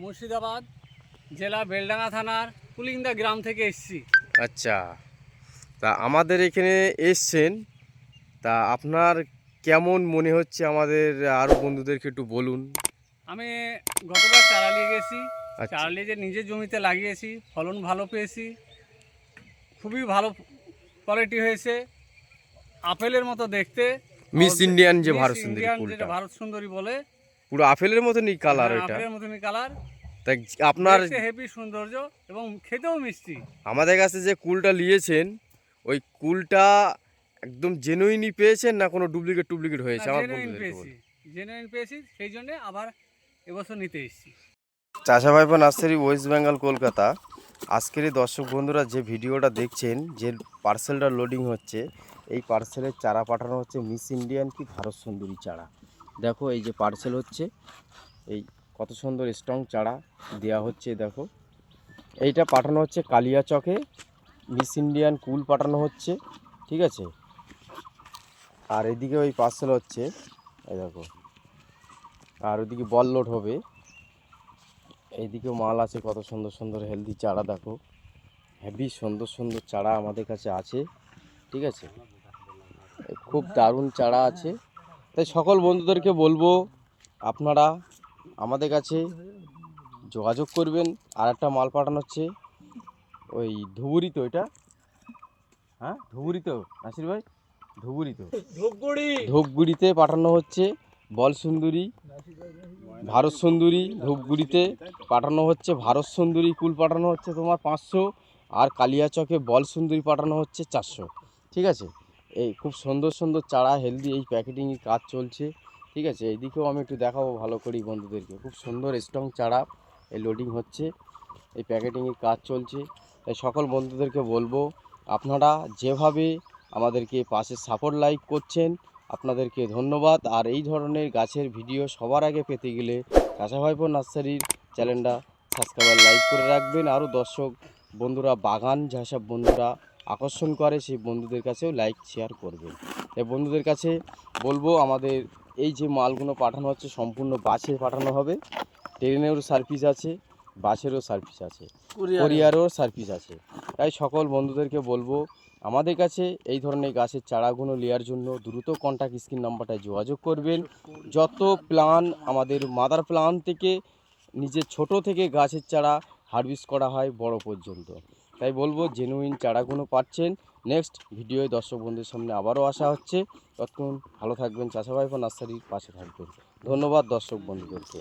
মুর্শিদাবাদ জেলা বেলডাঙ্গা থানার কুলিন্দা গ্রাম থেকে এসেছি। আচ্ছা তা আমাদের এখানে এসছেন তা আপনার কেমন মনে হচ্ছে আমাদের আরও বন্ধুদেরকে একটু বলুন। আমি গতবার চারা নিয়ে গেছি আচ্ছা। চারা নিয়ে যে নিজের জমিতে লাগিয়েছি ফলন ভালো পেয়েছি খুবই ভালো কোয়ালিটি হয়েছে। আপেলের মতো দেখতে মিস ইন্ডিয়ান যে ভারত সুন্দরী ভারত সুন্দরী বলে পুরো আপেলের মতনই কালার হ্যাঁ, ওইটা। আপেলের মতনই কালার তাই আপনার হেভি সৌন্দর্য এবং খেতেও মিষ্টি। আমাদের কাছে যে কুলটা নিয়েছেন ওই কুলটা একদম জেনুইনই পেয়েছেন না কোনো ডুপ্লিকেট টুপ্লিকেট হয়েছে? আমার পেয়েছি। জেনুইন পেয়েছি সেই জন্য আবার এবছর নিতে এসেছি। চাষা ভাইপো নার্সারি ওয়েস্ট বেঙ্গল কলকাতা। আজকের এই দর্শক বন্ধুরা যে ভিডিওটা দেখছেন যে পার্সেলটা লোডিং হচ্ছে এই পার্সেলের চারা পাঠানো হচ্ছে মিস ইন্ডিয়ান কি ভারত সুন্দরী চারা? দেখো এই যে পার্সেল হচ্ছে, এই কত সুন্দর স্ট্রং চারা দেওয়া হচ্ছে দেখো। এইটা পাঠানো হচ্ছে কালিয়াচকে মিস ইন্ডিয়ান কুল পাঠানো হচ্ছে, ঠিক আছে? আর এদিকে ওই পার্সেল হচ্ছে, এই দেখো। আর ওইদিকে বল লোড হবে, এইদিকেও মাল আছে, কত সুন্দর সুন্দর হেলদি চারা দেখো। হেভি সুন্দর সুন্দর চারা আমাদের কাছে আছে, ঠিক আছে? খুব দারুণ চারা আছে। তাই সকল বন্ধুদেরকে বলব আপনারা আমাদের কাছে যোগাযোগ করবেন। আর একটা মাল পাঠানো হচ্ছে ওই ধুবুরি তো এটা হ্যাঁ ধুবুরি তো নাসির ভাই? ধুবুরি তো ধূপগুড়ি। ধূপগুড়িতে পাঠানো হচ্ছে বল সুন্দরী ভারত সুন্দরী ধূপগুড়িতে পাঠানো হচ্ছে ভারত সুন্দরী কুল পাঠানো হচ্ছে তোমার পাঁচশো আর কালিয়াচকে বল সুন্দরী পাঠানো হচ্ছে চারশো। ঠিক আছে? এই খুব সুন্দর সুন্দর, চারা হেলদি এই প্যাকেটিংয়ের কাজ চলছে। ঠিক আছে? এইদিকেও আমি একটু দেখাবো ভালো করি বন্ধুদেরকে। খুব সুন্দর স্ট্রং চারা এই লোডিং হচ্ছে। এই প্যাকেটিংয়ের কাজ চলছে। তাই সকল বন্ধুদেরকে বলব, আপনারা যেভাবে আমাদেরকে পাশে সাপোর্ট লাইক করছেন, আপনাদেরকে ধন্যবাদ। আর এই ধরনের গাছের ভিডিও সবার আগে পেতে গেলে কাঁচা ভাইপো নার্সারির চ্যানেলটা সাবস্ক্রাইবার লাইক করে রাখবেন। আরও দর্শক বন্ধুরা, বাগান যেসব বন্ধুরা আকর্ষণ করে সেই বন্ধুদের কাছেও লাইক শেয়ার করবেন তাই বন্ধুদের কাছে বলব আমাদের এই যে মালগুলো পাঠানো হচ্ছে সম্পূর্ণ বাসে পাঠানো হবে। ট্রেনেরও সার্ভিস আছে বাসেরও সার্ভিস আছে কোরিয়ারও সার্ভিস আছে। তাই সকল বন্ধুদেরকে বলব আমাদের কাছে এই ধরনের গাছের চারাগুলো নেওয়ার জন্য দ্রুত কন্ট্যাক্ট স্ক্রিন নাম্বারটায় যোগাযোগ করবেন। যত প্লান আমাদের মাদার প্লান থেকে নিজের ছোট থেকে গাছের চারা হারভেস্ট করা হয় বড় পর্যন্ত। তাই বলব জেনুইন চারাগুলো পাচ্ছেন। নেক্সট ভিডিওয় দর্শক বন্ধুদের সামনে আবারও আসা হচ্ছে। ততক্ষণ ভালো থাকবেন চাষাভাইপো নার্সারির পাশে থাকবেন। ধন্যবাদ দর্শক বন্ধুদেরকে।